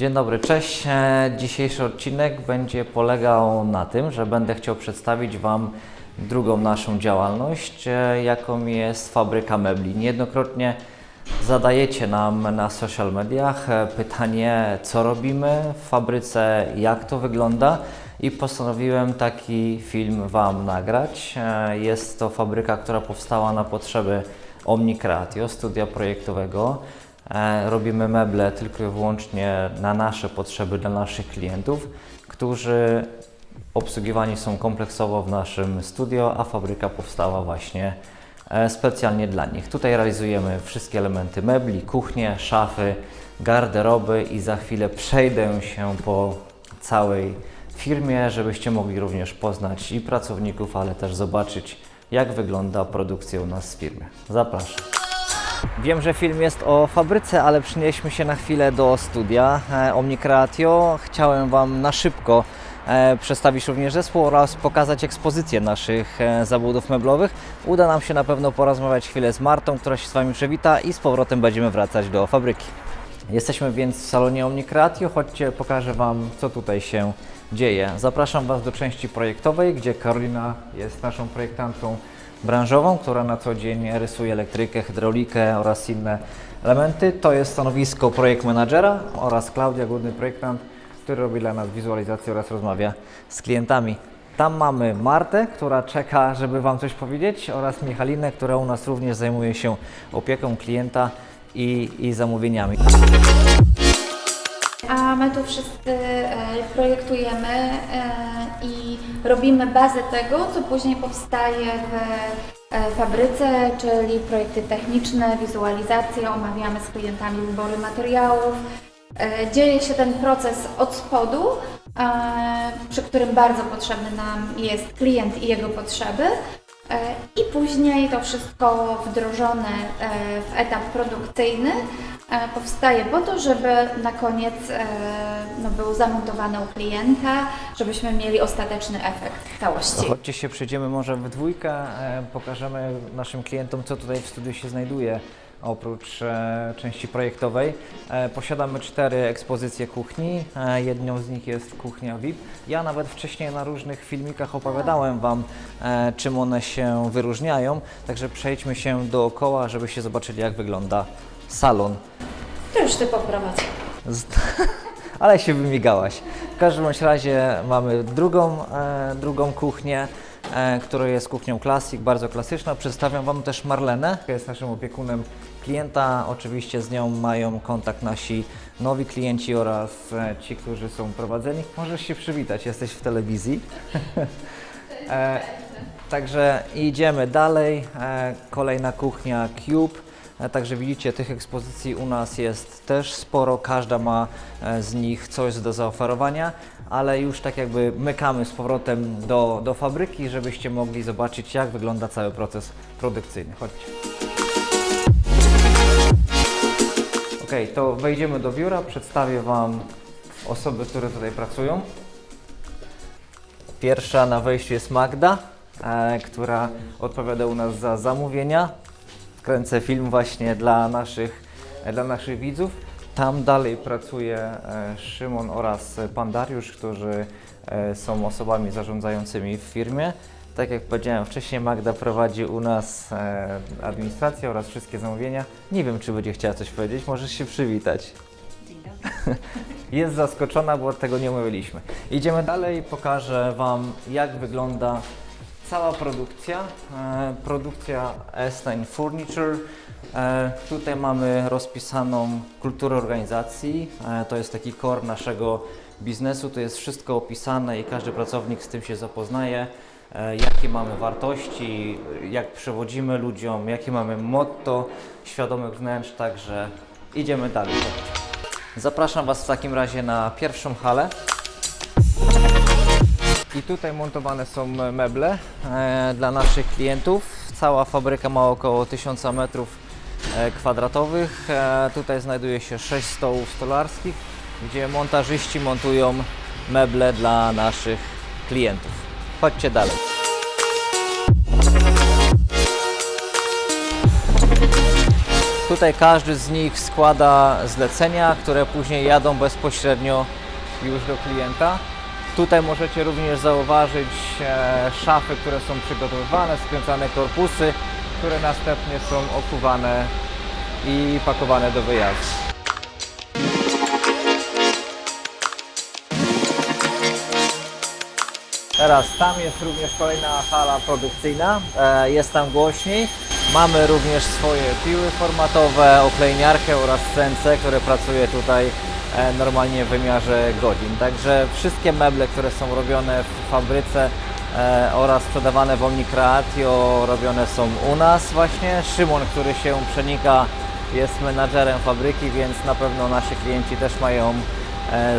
Dzień dobry, cześć. E, Dzisiejszy odcinek będzie polegał na tym, że będę chciał przedstawić Wam drugą naszą działalność, e, jaką jest fabryka mebli. Niejednokrotnie zadajecie nam na social mediach e, pytanie, co robimy w fabryce, jak to wygląda i postanowiłem taki film Wam nagrać. Jest to fabryka, która powstała na potrzeby Omni Creatio, studia projektowego. E, Robimy meble tylko i wyłącznie na nasze potrzeby, dla naszych klientów, którzy obsługiwani są kompleksowo w naszym studio, a fabryka powstała właśnie e, specjalnie dla nich. Tutaj realizujemy wszystkie elementy mebli, kuchnie, szafy, garderoby i za chwilę przejdę się po całej firmie, żebyście mogli również poznać i pracowników, ale też zobaczyć, jak wygląda produkcja u nas w firmie. Zapraszam. Wiem, że film jest o fabryce, ale przynieśmy się na chwilę do studia e, Omni Creatio. Chciałem Wam na szybko e, przedstawić również zespół oraz pokazać ekspozycję naszych e, zabudów meblowych. Uda nam się na pewno porozmawiać chwilę z Martą, która się z Wami przywita i z powrotem będziemy wracać do fabryki. Jesteśmy więc w salonie Omni Creatio. Chodźcie, pokażę Wam, co tutaj się dzieje. Zapraszam Was do części projektowej, gdzie Karolina jest naszą projektantką branżową, która na co dzień rysuje elektrykę, hydraulikę oraz inne elementy. To jest stanowisko projekt menadżera oraz Klaudia, główny projektant, który robi dla nas wizualizację oraz rozmawia z klientami. Tam mamy Martę, która czeka, żeby Wam coś powiedzieć oraz Michalinę, która u nas również zajmuje się opieką klienta i, i zamówieniami. A my tu wszyscy e, projektujemy e, i robimy bazę tego, co później powstaje w e, fabryce, czyli projekty techniczne, wizualizacje, omawiamy z klientami wybory materiałów. Dzieje się ten proces od spodu, przy którym bardzo potrzebny nam jest klient i jego potrzeby. E, I później to wszystko wdrożone e, w etap produkcyjny e, powstaje po to, żeby na koniec no, był zamontowany u klienta, żebyśmy mieli ostateczny efekt całości. Chodźcie się przejdziemy może w dwójkę, pokażemy naszym klientom, co tutaj w studiu się znajduje. Oprócz e, części projektowej e, posiadamy cztery ekspozycje kuchni. E, jedną z nich jest kuchnia VIP. Ja nawet wcześniej na różnych filmikach opowiadałem Wam, czym one się wyróżniają. Także przejdźmy się dookoła, żebyście zobaczyli, jak wygląda salon. To już Ty poprowadź. Z... Ale się wymigałaś. W każdym razie mamy drugą, e, drugą kuchnię, e, która jest kuchnią Classic, bardzo klasyczna. Przedstawiam Wam też Marlenę, która jest naszym opiekunem klienta. Oczywiście z nią mają kontakt nasi nowi klienci oraz e, ci, którzy są prowadzeni. Możesz się przywitać, jesteś w telewizji. E, Także idziemy dalej. E, Kolejna kuchnia Cube. E, Także widzicie, tych ekspozycji u nas jest też sporo. Każda ma e, z nich coś do zaoferowania, ale już tak jakby mykamy z powrotem do, do fabryki, żebyście mogli zobaczyć, jak wygląda cały proces produkcyjny. Chodźcie. Ok, to wejdziemy do biura. Przedstawię Wam osoby, które tutaj pracują. Pierwsza na wejściu jest Magda, e, która odpowiada u nas za zamówienia. Kręcę film właśnie dla naszych, e, dla naszych widzów. Tam dalej pracuje e, Szymon oraz Pan Dariusz, którzy e, są osobami zarządzającymi w firmie. Tak jak powiedziałem wcześniej, Magda prowadzi u nas e, administrację oraz wszystkie zamówienia. Nie wiem, czy będzie chciała coś powiedzieć, możesz się przywitać. Jest zaskoczona, bo tego nie omówiliśmy. Idziemy dalej, pokażę Wam, jak wygląda cała produkcja. E, produkcja Estein Furniture. E, tutaj mamy rozpisaną kulturę organizacji. E, to jest taki core naszego biznesu. To jest wszystko opisane i każdy pracownik z tym się zapoznaje. E, jakie mamy wartości, jak przewodzimy ludziom, jakie mamy motto świadomych wnętrz. Także idziemy dalej. Zapraszam Was w takim razie na pierwszą halę. I tutaj montowane są meble e, dla naszych klientów. Cała fabryka ma około 1000 metrów e, kwadratowych. Tutaj znajduje się 6 stołów stolarskich, gdzie montażyści montują meble dla naszych klientów. Chodźcie dalej. Tutaj każdy z nich składa zlecenia, które później jadą bezpośrednio już do klienta. Tutaj możecie również zauważyć e, szafy, które są przygotowywane, skręcane korpusy, które następnie są okuwane i pakowane do wyjazdu. Teraz tam jest również kolejna hala produkcyjna, e, jest tam głośniej. Mamy również swoje piły formatowe, oklejniarkę oraz CNC, które pracuje tutaj e, normalnie w wymiarze godzin. Także wszystkie meble, które są robione w fabryce e, oraz sprzedawane w Omni Creatio robione są u nas właśnie. Szymon, który się przenika jest menadżerem fabryki, więc na pewno nasi klienci też mają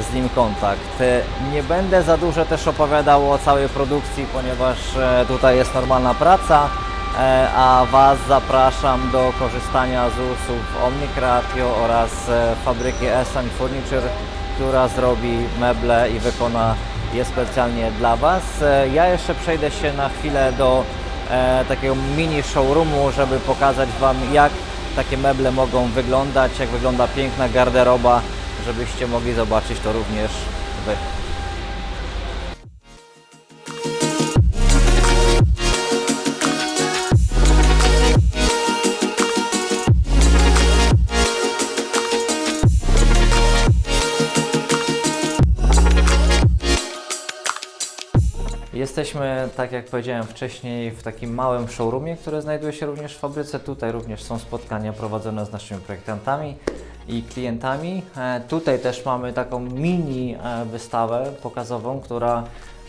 z nim kontakt. E, Nie będę za dużo też opowiadał o całej produkcji, ponieważ e, tutaj jest normalna praca, e, a Was zapraszam do korzystania z usług Omni Creatio oraz e, fabryki Esan Furniture, która zrobi meble i wykona je specjalnie dla Was. E, Ja jeszcze przejdę się na chwilę do e, takiego mini showroomu, żeby pokazać Wam jak takie meble mogą wyglądać, jak wygląda piękna garderoba, żebyście mogli zobaczyć to również Wy. Jesteśmy, tak jak powiedziałem wcześniej, w takim małym showroomie, który znajduje się również w fabryce. Tutaj również są spotkania prowadzone z naszymi projektantami i klientami. E, tutaj też mamy taką mini e, wystawę pokazową, która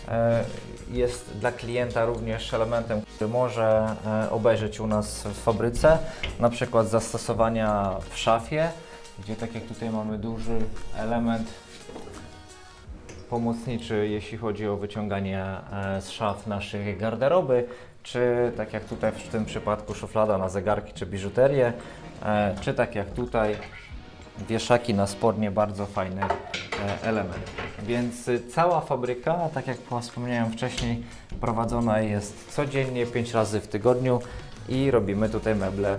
e, jest dla klienta również elementem, który może obejrzeć u nas w fabryce, na przykład zastosowania w szafie, gdzie tak jak tutaj mamy duży element pomocniczy, jeśli chodzi o wyciąganie z szaf naszych garderoby, czy tak jak tutaj w tym przypadku szuflada na zegarki czy biżuterię, czy tak jak tutaj wieszaki na spodnie, bardzo fajny e, element. Więc y, cała fabryka, tak jak wspomniałem wcześniej, prowadzona jest codziennie, 5 razy w tygodniu i robimy tutaj meble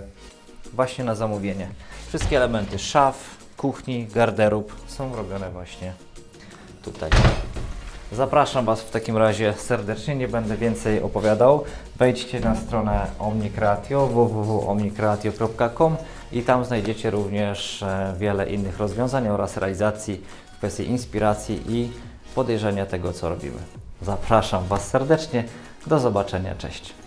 właśnie na zamówienie. Wszystkie elementy szaf, kuchni, garderób są robione właśnie tutaj. Zapraszam Was w takim razie serdecznie, nie będę więcej opowiadał. Wejdźcie na stronę Omnicreatio www.omnicreatio.com i tam znajdziecie również e, wiele innych rozwiązań oraz realizacji w kwestii inspiracji i podejrzenia tego, co robimy. Zapraszam Was serdecznie. Do zobaczenia. Cześć.